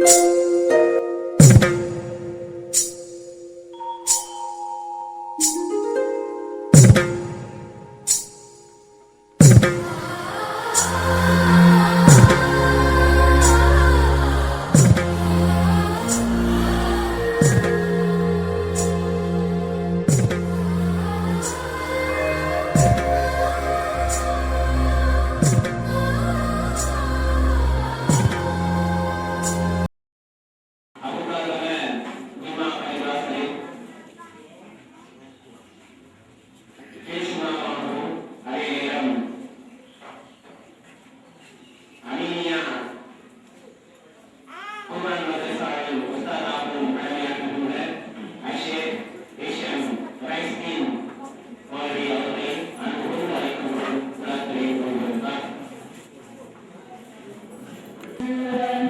you. Amen.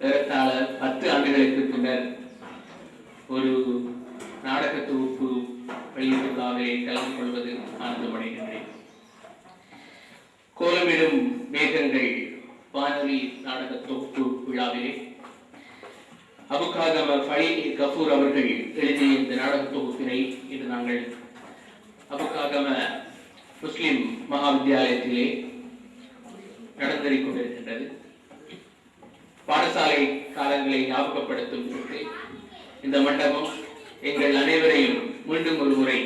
ஏறத்தாழ பத்து ஆண்டுகளுக்கு பின்னர் ஒரு நாடக தொகுப்பு வெளியீட்டு விழாவிலே கலந்து கொள்வது ஆனந்தமடைகின்றேன் கோலமிடும் மேகங்கள் வானொலி நாடக தொகுப்பு விழாவிலே அபுகாகம ஃபலி கபூர் அவர்கள் எழுதிய இந்த நாடக தொகுப்பினை இது நாங்கள் அபுகாகம முஸ்லிம் மகா வித்தியாலயத்திலே நடந்தேறிக் கொண்டிருக்கின்றது பாடசாலை காலங்களை ஞாபகப்படுத்தும் இந்த மண்டபம் எங்கள் அனைவரையும் மீண்டும் ஒரு முறை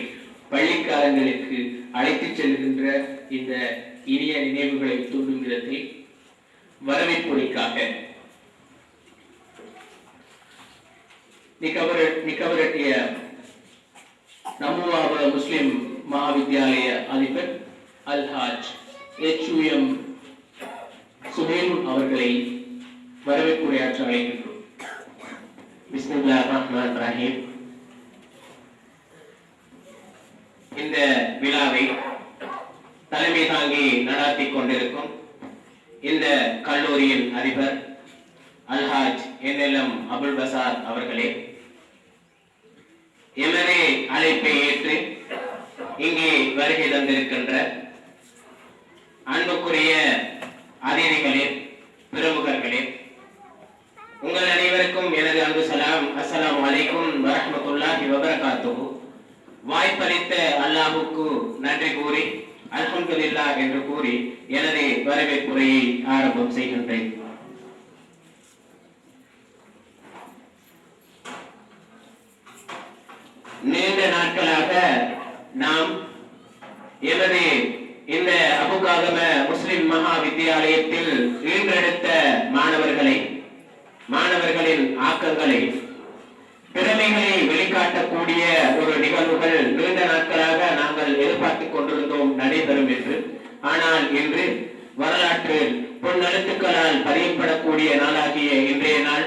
பள்ளி காலங்களுக்கு அழைத்து செல்கின்ற இந்த இனிய நினைவுகளை தூண்டும் விதத்தில் வரவேற்புரைக்காக நிக்கவரட்டிய நமுவாப முஸ்லிம் மகாவித்யாலய அதிபர் அல்ஹாஜ் எச். எம். சுஹேல் அவர்களை வரவேற்புரையாற்ற அழைக்கின்றோம் பிஸ்மில்லாஹ் ரஹ்மான் ரஹீம் இந்த விழாவை தலைமை தாங்கி நடாத்தி கொண்டிருக்கும் இந்த கல்லூரியின் அதிபர் அல்ஹாஜ் என்எல்எம் அபுல் பசார் அவர்களே எமது அழைப்பை ஏற்று இங்கே வருகை தந்திருக்கின்ற அன்புக்குரிய அதிதிகளே பிரமுகர்களே உங்கள் அனைவருக்கும் எனது அன்பு சலாம். அஸ்லாம் வலைக்கும் வரமத்துல்லாஹி வபரகாத்துஹு. வாய்ப்பளித்த அல்லாஹுக்கு நன்றி கூறி அல்ஹம்துலில்லாஹ் என்று கூறி எனது வரவேற்புரையை ஆரம்பம் செய்கின்றேன். நீண்ட நாட்களாக நாம் எனது இந்த அபுகாதம முஸ்லிம் மகா வித்தியாலயத்தில் ஈன்றெடுத்த மாணவர்களை மாணவர்களின் ஆக்கங்களை திறமைகளை வெளிக்காட்டக்கூடிய ஒரு நிகழ்வுகள் நீண்ட நாட்களாக நாங்கள் எதிர்பார்த்துக் கொண்டிருந்தோம் நடைபெறும் என்று. ஆனால் இன்று வரலாற்றில் பொன்னெழுத்துக்களால் பதியப்படக்கூடிய நாளாகிய இன்றைய நாள்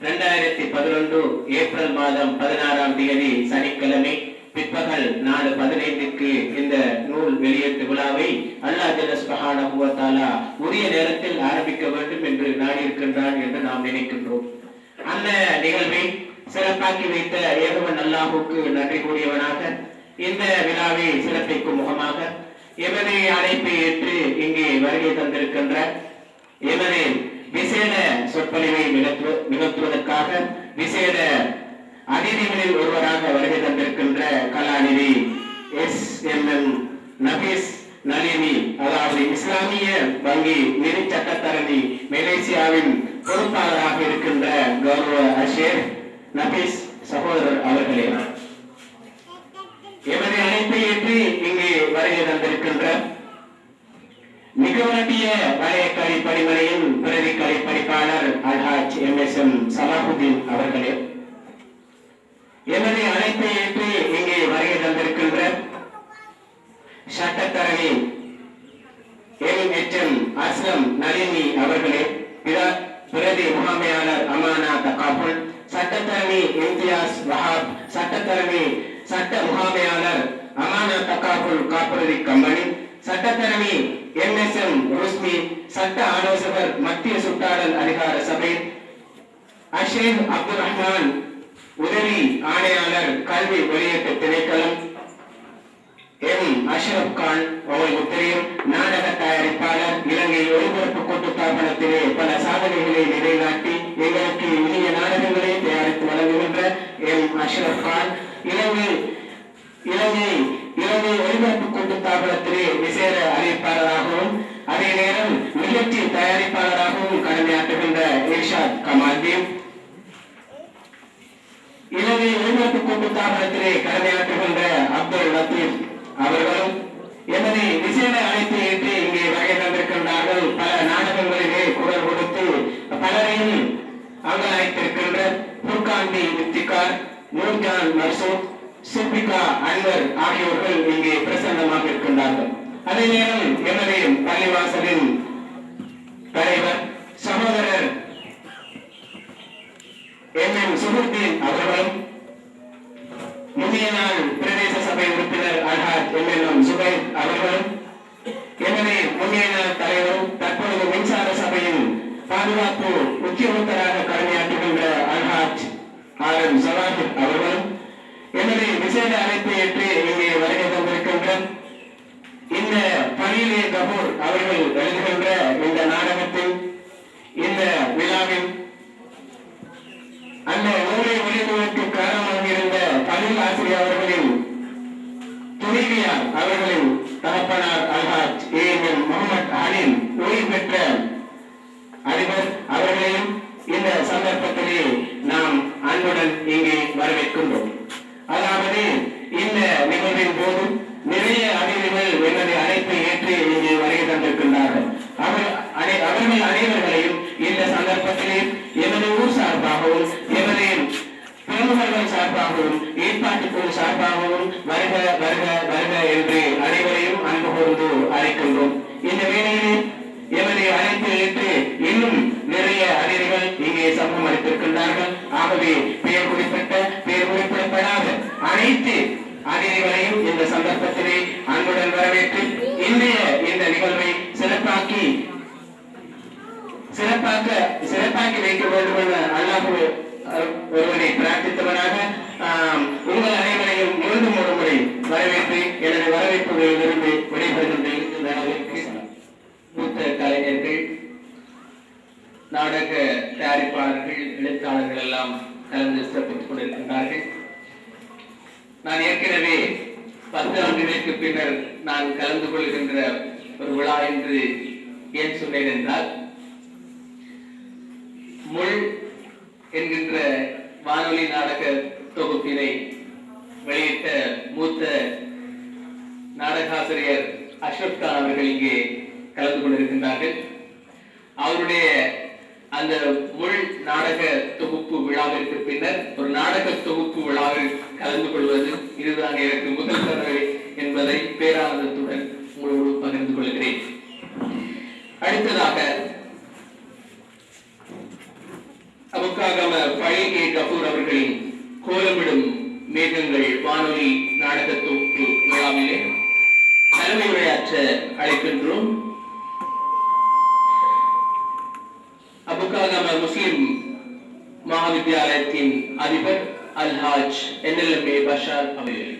இரண்டாயிரத்தி பதினொன்று ஏப்ரல் மாதம் பதினாறாம் தேதி சனிக்கிழமை. பிற்பகல் நாலு பதினைந்துக்கு இந்த நூல் வெளியீட்டு விழாவை அல்லா ஜல்ல உரிய நேரத்தில் ஆரம்பிக்க வேண்டும் என்று நாடியிருக்கின்றான் என்று நாம் நினைக்கின்றோம். அந்த நிகழ்வை சிறப்பாக்கி வைத்த ஏகவன் அல்லாஹுக்கு நன்றி கூறியவனாக இந்த விழாவை சிறப்பிக்கும் முகமாக எமது அழைப்பை ஏற்று இங்கே வருகை தந்திருக்கின்ற எமது விசேட சொற்பொழிவை நிகழ்த்து- நிகழ்த்துவதற்காக விசேட அதிதிகளில் ஒருவராக வருகை தந்திருக்கின்ற கலாநிதி S M M Nafees Nalini அதாவது இஸ்லாமிய வங்கி நிதி சட்டத்தரணி மலேசியாவின் பொறுப்பாளராக இருக்கின்ற கௌரவ அஷேர் நபீஸ் சகோதரர் அவர்களே. எமது அழைப்பை ஏற்று இங்கே வருகை தந்திருக்கின்ற மிகவட்டிய வளையக்கலை பணிமனையின் பிரதி கலை Alhaj M S M Salahudeen அவர்களே. என்னுடைய அழைப்பை ஏற்று இங்கே வருகை தந்திருக்கின்ற சட்டத்தரணி L H M Aslam Nalini அவர்களே பிரதி முகாமையாளர் அமானா தகாபுல் சட்டத்தரணி இம்தியாஸ் வஹாப் சட்டத்தரணி சட்ட முகாமையாளர் அமானா தகாபுல் காப்புறுதி கம்பெனி சட்டத்தரணி எம் எஸ் எம் ருஸ்மி சட்ட ஆலோசகர் மத்திய சுட்டாளர் அதிகார சபை அஷேக் அப்துல் ரஹ்மான் உதவி ஆணையாளர் கல்வி வெளியீட்டு திணைக்களம். எம் அஷ்ரப் கான்? உங்களுக்கு தெரியும் நாடக தயாரிப்பாளர் இலங்கை ஒளிபரப்பு கூட்டுத்தாபனத்திலே பல சாதனைகளை நிலைநாட்டி எங்களுக்கு இனிய நாடகங்களை தயாரித்து வழங்குகின்ற எம் அஷ்ரப் கான். இலங்கை இலங்கை இலங்கை ஒளிபரப்பு கூட்டுத்தாபனத்திலே விசேட அறிவிப்பாளராகவும் அதே நேரம் நிகழ்ச்சி தயாரிப்பாளராகவும் கடமையாற்றுகின்ற இர்ஷாத் கமால்தீன் இலங்கை ஒளிபரப்பு கூட்டுத்தாபனத்திலே கடமையாற்றுகின்ற அப்துல் லத்தீப் அவர்களும் எமது விசேட அழைப்பை ஏற்று இங்கே வருகை தந்திருக்கின்றார்கள். பல நாடகங்களிலே குரல் கொடுத்து பலரையும் அங்கலாய்த்திருக்கின்ற புர்காந்தி இப்திகார் நூர்ஜான் மர்சூத் சிப்பிகா அன்வர் ஆகியோர்கள் இங்கே பிரசன்னமாக இருக்கின்றார்கள். அதே நேரம் எமது பள்ளிவாசலின் தலைவர் சகோதரர் எம் எம் சுகுர்தீன் அவர்களும் முந்தைய பிரதேச சபை உறுப்பினர் அல்ஹாஜ் எம்எல்எம் என் அவர்களும் எமது முந்தைய தலைவரும் தற்பொழுது மின்சார சபையின் பாதுகாப்பு உத்தியோகத்தராக கடமையாற்றுகின்ற அல்ஹாஜ் ஆர் எம் சவாஹிர் அவர்களும் எனவே விசேட அழைப்பை ஏற்று இங்கே வருகை தந்திருக்கின்ற இந்த பணியிலே கபூர் அவர்கள் எழுதுகின்ற இந்த நாடகத்தின் இந்த விழாவின் அந்த நூலை வெளியிடுவதற்கு காரணமாக இருந்த தமிழ் ஆசிரியர் அவர்களின் துணைவியார் அவர்களின் தகப்பனார் அல்ஹாஜ் ஏ எம் முகமது அலின் ஓய்வு பெற்ற அதிபர் அவர்களையும் இந்த சந்தர்ப்பத்திலே நாம் அன்புடன் இங்கே வரவேற்கின்றோம். அதாவது இந்த நிகழ்வின் போது நிறைய அதிதிகள் அளித்திருக்கின்றார்கள் பெயர் குறிப்பிட்ட பெயர் குறிப்பிடப்படாத. அனைத்து அதிதிகளையும் இந்த சந்தர்ப்பத்திலே அன்புடன் வரவேற்று இன்றைய இந்த நிகழ்வை சிறப்பாக்கி சிறப்பாக்க சிறப்பாக்கி வைக்க வேண்டும் என அல்லாஹ் நாடக தயாரிப்பாளர்கள் எழுத்தாளர்கள் எல்லாம் கலந்து சிறப்பித்துக் கொண்டிருக்கின்றார்கள் நான் ஏற்கனவே பத்து ஆண்டுகளுக்கு பின்னர் நான் கலந்து கொள்கின்ற ஒரு விழா என்று ஏன் சொன்னேன் என்றால் முள் என்கின்ற வானொலி நாடக தொகுப்பினை வெளியிட்ட மூத்த நாடகாசிரியர் அஷ்ரப் கான் அவர்கள் இங்கே கலந்து கொண்டிருக்கின்றார்கள். அவருடைய அந்த முள் நாடக தொகுப்பு விழாவிற்கு பின்னர் ஒரு நாடக தொகுப்பு விழாவில் கலந்து கொள்வது இதுதான் எனக்கு முதல் தடவை என்பதை பேரானந்தத்துடன் உங்களோடு பகிர்ந்து கொள்கிறேன். அடுத்ததாக அபுக்காகம பழைய கே கபூர் அவர்களின் கோலமிடும் மேகங்கள் வானொலி நாடக தொகுப்பு விழாவிலே தலைமை உரையாற்ற அழைக்கின்றோம். அபுக்காகம முஸ்லிம் மகாவித்யாலயத்தின் அதிபர் அல்ஹாஜ் என்எல்எம்ஏ பஷார் அவர்கள்.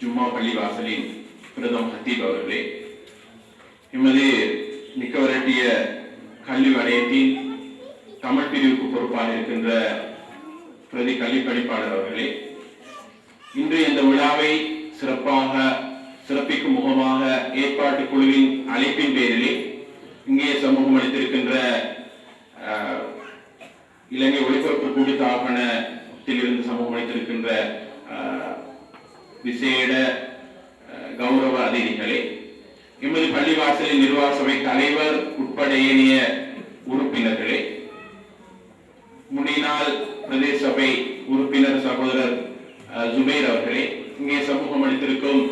ஜும்மா பள்ளிவாசலின் பிரதம் ஹத்தீப் அவர்களே எமது நிக்கவரட்டிய கல்வி வலயத்தின் தமிழ் பிரிவுக்கு பொறுப்பாக இருக்கின்ற பிரதி கல்வி படிப்பாளர் அவர்களே இன்று இந்த விழாவை சிறப்பாக சிறப்பிக்கும் முகமாக ஏற்பாட்டு குழுவின் அழைப்பின் பேரிலே இங்கே சமூகம் அளித்திருக்கின்ற இலங்கை இலங்கை ஒளிபரப்பு கூட்டுத்தாபனத்தில் இருந்து சமூகம் அளித்திருக்கின்ற விசேட கௌரவ அதிதிகளே எமது பள்ளிவாசலின் நிர்வாக சபை தலைவர் உட்பட ஏனைய உறுப்பினர்களே முன்னினால் பிரதேச சபை உறுப்பினர் சகோதரர் அஹ், அவர்களே இங்கே சமூகம் அளித்திருக்கும்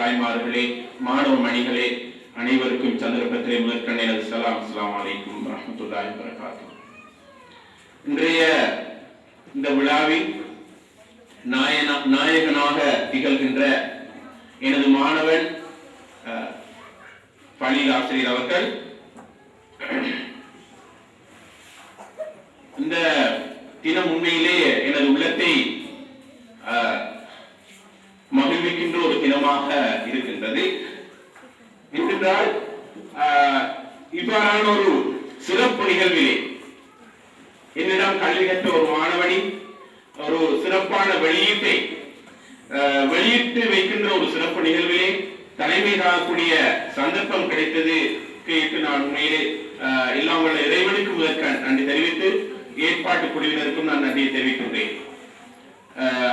தாய்மார்களே மாணவ மணிகளே அனைவருக்கும் சந்திரபத்திரை முதற்கண் எனது சலாம். அஸ்லாம் அலைக்கும் வரஹ்மத்துல்லாஹி வரகாத்து இன்றைய இந்த விழாவில் நாயன நாயகனாக திகழ்கின்ற எனது மாணவன் அஹ், பள்ளியில் ஆசிரியர் அவர்கள் இந்த தினம் உண்மையிலே எனது உள்ளத்தை அஹ், இருக்கின்றது. என்றால் இவ்வாறான ஒரு சிறப்பு நிகழ்விலே என்னிடம் கல்வி கற்ற ஒரு மாணவனி ஒரு சிறப்பான வெளியீட்டை வெளியிட்டு வைக்கின்ற ஒரு சிறப்பு நிகழ்விலே தலைமை தாங்கக்கூடிய சந்தர்ப்பம் கிடைத்தது. கேட்டு நான் உண்மையிலே எல்லாம் உள்ள இறைவனுக்கு முதற்க நன்றி தெரிவித்து ஏற்பாட்டு குழுவினருக்கும் நான் நன்றியை தெரிவிக்கின்றேன்.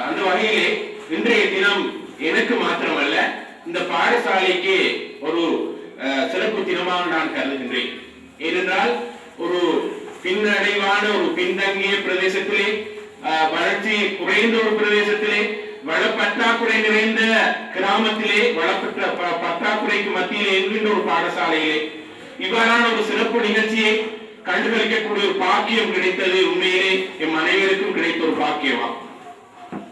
அந்த வகையிலே இன்றைய தினம் எனக்கு மாத்திரமல்ல இந்த பாடசாலைக்கு ஒரு அஹ், சிறப்பு தினமாக நான் கருதுகின்றேன். ஏனென்றால் ஒரு பின்னடைவான ஒரு பின்தங்கிய பிரதேசத்திலே வளர்ச்சி குறைந்த ஒரு பிரதேசத்திலே வள பற்றாக்குறை நிறைந்த கிராமத்திலே வளப்பற்ற ப- பற்றாக்குறைக்கு மத்தியிலே இருக்கின்ற ஒரு பாடசாலையிலே இவ்வாறான ஒரு சிறப்பு நிகழ்ச்சியை கண்டுகளிக்கக்கூடிய ஒரு பாக்கியம் கிடைத்தது உண்மையிலே எம் அனைவருக்கும் கிடைத்த ஒரு பாக்கியமா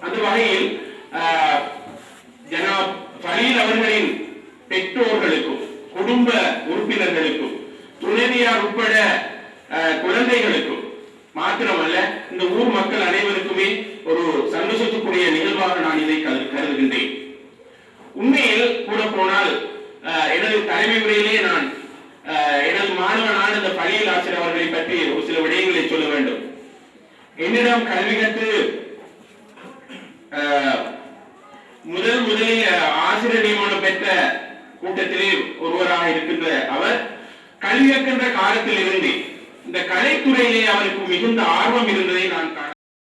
அந்த வகையில் ஆஹ், ஜனாப் ஃபலீல் அவர்களின் பெற்றோர்களுக்கும் குடும்ப உறுப்பினர்களுக்கும் துணைவியார் உட்பட குழந்தைகளுக்கும் மாத்திரமல்ல இந்த ஊர் மக்கள் அனைவருக்குமே ஒரு சந்தோஷத்துக்குரிய நிகழ்வாக நான் இதை கருதுகின்றேன். உண்மையில் கூட போனால் ஆஹ், எனது தலைமை உரையிலே நான் எனது மாணவனான இந்த பள்ளியில் ஆசிரியர் அவர்களை பற்றி ஒரு சில விடயங்களை சொல்ல வேண்டும். என்னிடம் கல்வி கற்று ஆஹ், முதல் கூட்டத்திலே ஒருவராக இருக்கின்ற அவர் கல்வி கற்கின்ற காலத்தில் இருந்து இந்த கலைத்துறையிலே அவருக்கு மிகுந்த ஆர்வம் இருந்ததை நான்